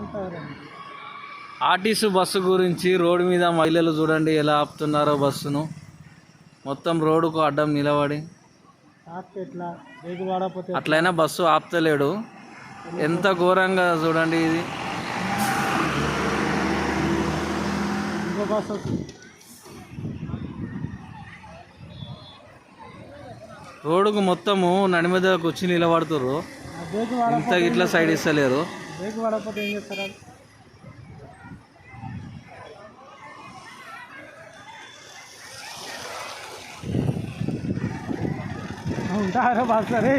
ఉంటారండి RTC bus గురించి road మీద మహిళలు చూడండి ఎలా ఆపుతున్నారో బస్సును. మొత్తం రోడ్డుకు అడ్డం నిలబడి. అట్లయినా బస్సు ఆపుతలేడు. ఎంత ఘోరంగా చూడండి ఇది. రోడ్డుకు మొత్తము నడి మీదకి వచ్చి నిలబడుతుర్రు. ఇంత ఇట్లా సైడ్ ఇస్తలేరు. బ్రేక్ వాడకపోతే ఏం చేస్తారు? ఉంటారా బస్ రే